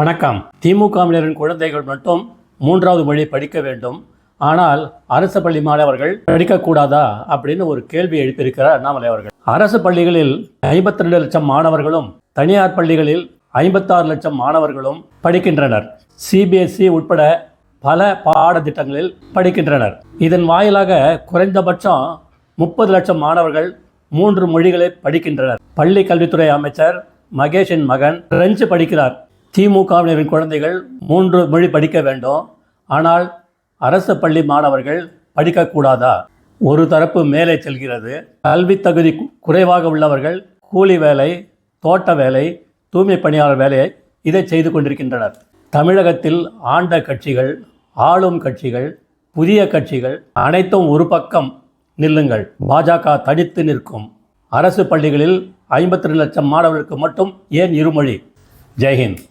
வணக்கம். திமுகவினரின் குழந்தைகள் மட்டும் மூன்றாவது மொழி படிக்க வேண்டும். ஆனால் அரசு பள்ளி மாணவர்கள் படிக்கக்கூடாதா அப்படின்னு ஒரு கேள்வி எழுப்பியிருக்கிறார் அண்ணாமலை அவர்கள். அரசு பள்ளிகளில் ஐம்பத்தி ரெண்டு லட்சம் மாணவர்களும் தனியார் பள்ளிகளில் ஐம்பத்தாறு லட்சம் மாணவர்களும் படிக்கின்றனர். சிபிஎஸ்இ உட்பட பல பாடத்திட்டங்களில் படிக்கின்றனர். இதன் வாயிலாக குறைந்தபட்சம் முப்பது லட்சம் மாணவர்கள் மூன்று மொழிகளை படிக்கின்றனர். பள்ளி கல்வித்துறை அமைச்சர் மகேஷின் மகன் பிரெஞ்சு படிக்கிறார். திமுகவினரின் குழந்தைகள் மூன்று மொழி படிக்க வேண்டும். ஆனால் அரசு பள்ளி மாணவர்கள் படிக்கக்கூடாதா ஒரு தரப்பு மேலே செல்கிறது. கல்வி தகுதி குறைவாக உள்ளவர்கள் கூலி வேலை தோட்ட வேலை தூய்மை பணியாளர் வேலையை இதை செய்து கொண்டிருக்கின்றனர். தமிழகத்தில் ஆண்ட கட்சிகள் ஆளும் கட்சிகள் புதிய கட்சிகள் அனைத்தும் ஒரு பக்கம் நில்லுங்கள். பாஜக தனித்து நிற்கும். அரசு பள்ளிகளில் ஐம்பத்தி ரெண்டு லட்சம் மாணவர்களுக்கு மட்டும் ஏன் இருமொழி? ஜெய்ஹிந்த்.